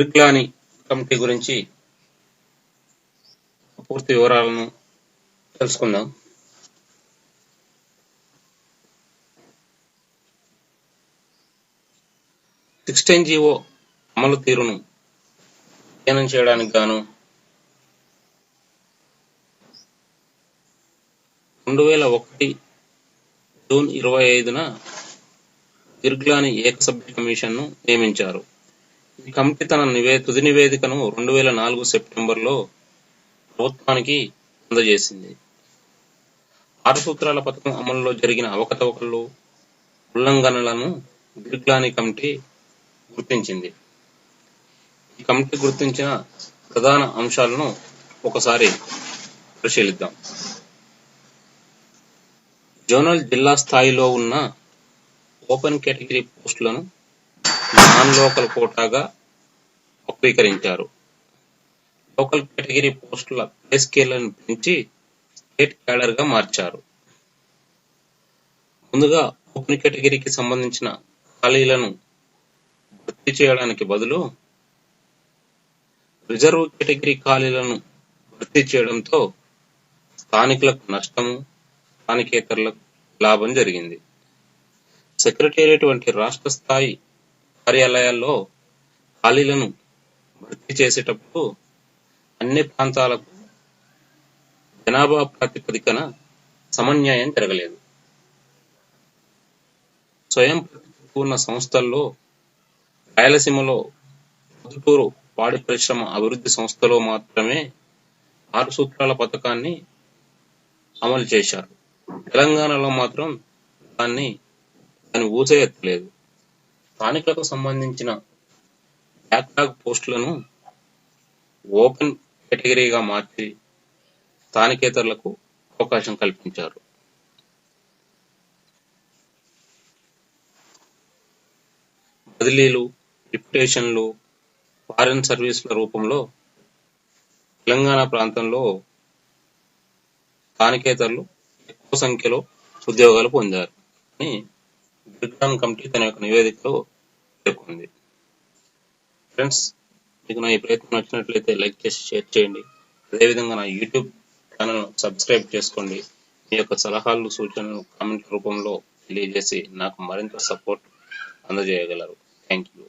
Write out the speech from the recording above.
Girglani committee గురించి పూర్తి వివరాలను తెలుసుకుందాం. సిక్స్టీన్ జీవో అమలు తీరును అధ్యయనం చేయడానికి గాను రెండు వేల ఒకటి జూన్ ఇరవై ఐదున గిర్గ్లాని ఏకసభ్య కమిషన్ను నియమించారు. కమిటీ తన నివే తుది నివేదికను రెండు వేల నాలుగు సెప్టెంబర్లో ప్రభుత్వానికి అందజేసింది. ఆరు సూత్రాల పథకం అమలులో జరిగిన అవకతవకలు ఉల్లంఘనలను గిర్గ్లాని కమిటీ గుర్తించింది. ఈ కమిటీ గుర్తించిన ప్రధాన అంశాలను ఒకసారి పరిశీలిద్దాం. జోనల్ జిల్లా స్థాయిలో ఉన్న ఓపెన్ కేటగిరీ పోస్టులను నాన్ లోకల్ కోటాగా వక్రీకరించారు. లోకల్ కేటగిరీ పోస్టుల పే స్కేళ్ళను పెంచి స్టేట్ క్యాడర్గా మార్చారు. ముందుగా ఓపెన్ కేటగిరీకి సంబంధించిన ఖాళీలను భర్తీ చేయడానికి బదులు రిజర్వ్ కేటగిరీ ఖాళీలను భర్తీ చేయడంతో స్థానికులకు నష్టము స్థానికేతరులకు లాభం జరిగింది. సెక్రటేరియట్ వంటి రాష్ట్ర స్థాయి కార్యాలయాల్లో ఖాళీలను భర్తీ చేసేటప్పుడు అన్ని ప్రాంతాలకు జనాభా ప్రాతిపదికన సమన్యాయం జరగలేదు. స్వయం ఉన్న సంస్థల్లో రాయలసీమలో పొద్దుటూరు పాడి పరిశ్రమ అభివృద్ధి సంస్థలో మాత్రమే ఆరు సూత్రాల పథకాన్ని అమలు చేశారు. తెలంగాణలో మాత్రం దాన్ని దాని ఊసే ఎత్తలేదు స్థానికులకు సంబంధించిన బ్యాక్లాగ్ పోస్టులను ఓపెన్ కేటగిరీగా మార్చి స్థానికేతరులకు అవకాశం కల్పించారు. బదిలీలు డిప్యుటేషన్లు ఫారిన్ సర్వీసుల రూపంలో తెలంగాణ ప్రాంతంలో స్థానికేతరులు ఎక్కువ సంఖ్యలో ఉద్యోగాలు పొందారు. అని బ్రిగ్రామ్ కమిటీ తన యొక్క నివేదికలో పేర్కొంది ఫ్రెండ్స్ మీకు నా ఈ ప్రయత్నం నచ్చినట్లయితే లైక్ చేసి షేర్ చేయండి. అదేవిధంగా నా యూట్యూబ్ ఛానల్ సబ్స్క్రైబ్ చేసుకోండి. మీ యొక్క సలహాలు సూచనలు కామెంట్ రూపంలో తెలియజేసి నాకు మరింత సపోర్ట్ అందజేయగలరు. Thank you